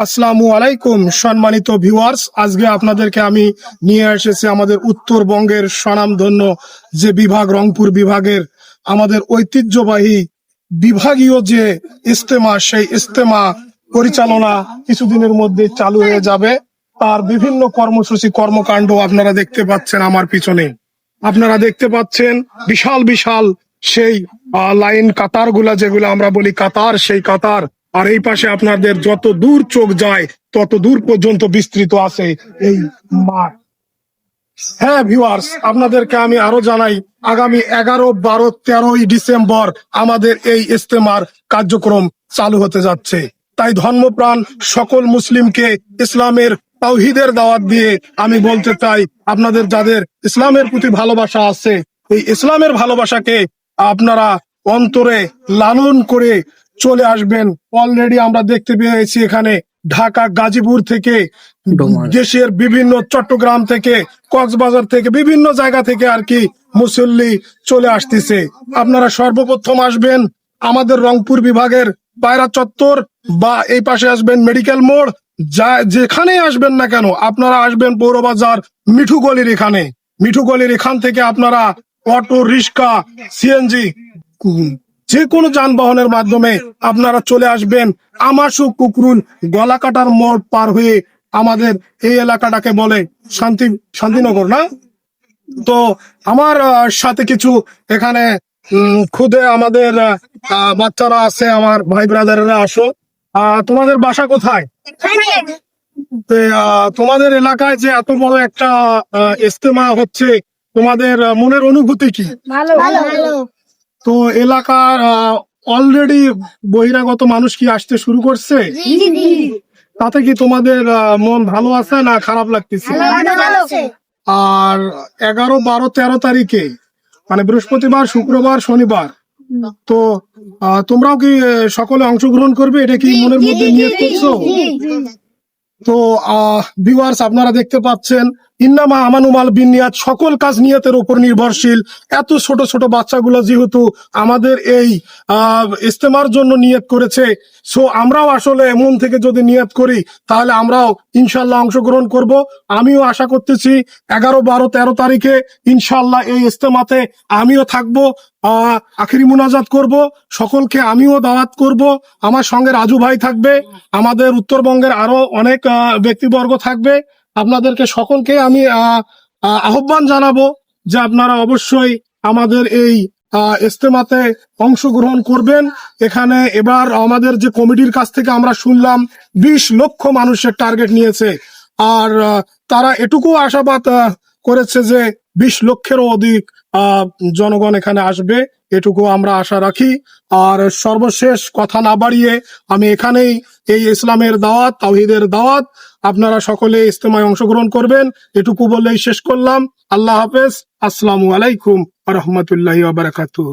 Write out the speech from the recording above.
আসসালামু আলাইকুম, সম্মানিত ভিউয়ার্স আজকে আপনাদেরকে আমি নিয়ে এসেছি আমাদের উত্তরবঙ্গের স্বনামধন্য যে বিভাগ, রংপুর বিভাগের আমাদের ঐতিহ্যবাহী বিভাগীয় যে ইস্তেমা সেই ইস্তেমা পরিচালনা কিছুদিনের মধ্যে চালু হয়ে যাবে। তার বিভিন্ন কর্মসূচি, কর্মকাণ্ড আপনারা দেখতে পাচ্ছেন আমার পিছনে। আপনারা দেখতে পাচ্ছেন বিশাল বিশাল সেই লাইন কাতারগুলা যেগুলো আমরা বলি কাতার, সেই কাতার। আর এই পাশে আপনাদের যত দূর চোখ যায়, তত দূর পর্যন্ত বিস্তৃত আছে এই মাঠ। হ্যাঁ ভিউয়ার্স আপনাদেরকে আমি আরও জানাই, আগামী এগারো, বারো, তেরোই ডিসেম্বর আমাদের এই ইস্তেমার কার্যক্রম চালু হতে যাচ্ছে। তাই ধর্মপ্রাণ সকল মুসলিমকে ইসলামের তাওহিদের দাওয়াত দিয়ে আমি বলতে চাই, আপনাদের যাদের ইসলামের প্রতি ভালোবাসা আছে, এই ইসলামের ভালোবাসাকে আপনারা অন্তরে লালন করে চলে আসবেন। অলরেডি আমরা দেখতে পেয়েছি এখানে ঢাকা গাজীপুর থেকে দেশের বিভিন্ন চট্টগ্রাম থেকে কক্সবাজার থেকে বিভিন্ন জায়গা থেকে আর কি মুসল্লি চলে আসতেছে। আপনারা সর্বপ্রথম আসবেন আমাদের রংপুর বিভাগের পায়রা চত্বর বা এই পাশে আসবেন মেডিকেল মোড়। যা যেখানে আসবেন না কেন আপনারা আসবেন পৌরবাজার মিঠু গলির এখানে। মিঠু গলির এখান থেকে আপনারা অটো রিক্সা সিএনজি যে কোনো যানবাহনের মাধ্যমে আপনারা চলে আসবেন। আমাশু কুকরুল গলা কাটার মোড় পার হয়ে আমাদের এই এলাকাটাকে বলে শান্তি শান্তিনগর না? তো আমার সাথে কিছু এখানে উম, খুদে আমাদের আহ, বাচ্চারা আছে আমার ভাই ব্রাদারেরা আসো। আহ, তোমাদের বাসা কোথায়? আহ, তোমাদের এলাকায় যে এত বড় একটা আহ, ইজতেমা হচ্ছে তোমাদের মনের অনুভূতি কি? ভালো। ভালো। তো এলাকার অলরেডি বহিরাগত মানুষ কি আসতে শুরু করছে? তাতে কি তোমাদের মন ভালো আছে না খারাপ লাগতেছে? আর এগারো বারো তেরো তারিখে মানে বৃহস্পতিবার শুক্রবার শনিবার তো তোমরাও কি সকলে অংশগ্রহণ করবে? এটা কি মনের মধ্যে নিয়ে করছ? তো ভিউয়ার্স আপনারা দেখতে পাচ্ছেন ইন্নামা আমানুমাল বিনিয়াত সকল কাজ নিয়তের উপর নির্ভরশীল। এত ছোট ছোট বাচ্চাগুলো যেহেতু আমাদের এই ইস্তেমার জন্য নিয়ত করেছে, সো আমরাও আসলে মন থেকে যদি নিয়ত করি, তাহলে আমরাও ইনশাল্লাহ অংশগ্রহণ করব। আমিও আশা করতেছি এগারো, বারো, তেরো তারিখে ইনশাল্লাহ এই ইস্তেমাতে আমিও থাকব আখিরি মুনাজাত করব, সকলকে আমিও দাওয়াত করব। আমার সঙ্গে রাজু ভাই থাকবে, আমাদের উত্তরবঙ্গের আরও অনেক ব্যক্তিবর্গ থাকবে। আপনাদেরকে সকলকে আমি আহ, আহ, আহ্বান জানাব যে আপনারা অবশ্যই আমাদের এই ইস্তেমাতে অংশগ্রহণ করবেন। এখানে এবার আমাদের যে কমিটির কাছ থেকে আমরা শুনলাম বিশ লক্ষ মানুষের টার্গেট নিয়েছে। আর তারা এটুকু আশাবাদ করেছে যে বিশ লক্ষেরও অধিক জনগণ এখানে আসবে, এটুকু আমরা আশা রাখি। আর সর্বশেষ কথা না বাড়িয়ে আমি এখানেই এই ইসলামের দাওয়াত তাহিদের দাওয়াত। আপনারা সকলে ইস্তেমায় অংশগ্রহণ করবেন, এটুকু বলেই শেষ করলাম। আল্লাহ হাফেজ। আসসালামু আলাইকুম রহমতুল্লাহ বারাকাতুহ।